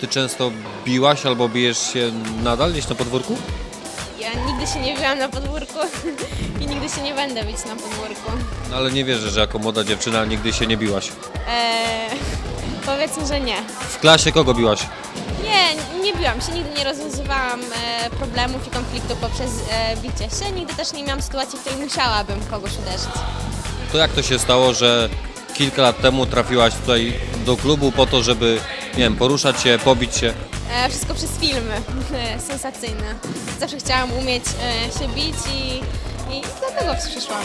Ty często biłaś albo bijesz się nadal gdzieś na podwórku? Ja nigdy się nie biłam na podwórku i nigdy się nie będę bić na podwórku. No, ale nie wierzę, że jako młoda dziewczyna nigdy się nie biłaś. Eee, powiedzmy, że nie. W klasie kogo biłaś? Nie, nie biłam się, nigdy nie rozwiązywałam e, problemów i konfliktów poprzez e, bicie się. Nigdy też nie miałam sytuacji, w której musiałabym kogoś uderzyć. To jak to się stało, że kilka lat temu trafiłaś tutaj do klubu po to, żeby, nie wiem, poruszać się, pobić się? E, wszystko przez filmy e, sensacyjne. Zawsze chciałam umieć e, się bić i, i dlatego przyszłam.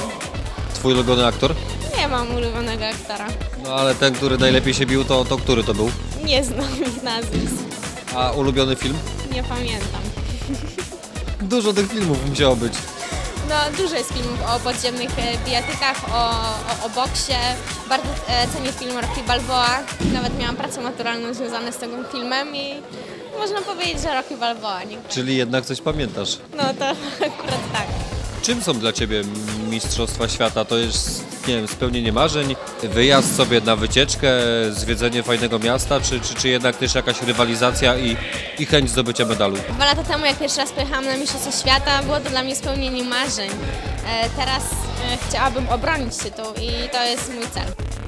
Twój ulubiony aktor? Nie mam ulubionego aktora. No ale ten, który najlepiej się bił, to, to który to był? Nie znam ich nazwisk. A ulubiony film? Nie pamiętam. Dużo tych filmów musiało być. No, dużo jest filmów o podziemnych e, bijatykach, o, o, o boksie. Bardzo e, cenię film Rocky Balboa. Nawet miałam pracę maturalną związaną z tym filmem i można powiedzieć, że Rocky Balboa. Nie? Czyli jednak coś pamiętasz. No to akurat tak. Czym są dla Ciebie Mistrzostwa Świata? To jest, nie wiem, spełnienie marzeń, wyjazd sobie na wycieczkę, zwiedzenie fajnego miasta, czy, czy, czy jednak też jakaś rywalizacja i, i chęć zdobycia medalu? Dwa lata temu, jak pierwszy raz pojechałam na Mistrzostwo Świata, było to dla mnie spełnienie marzeń. E, teraz e, chciałabym obronić tytuł i to jest mój cel.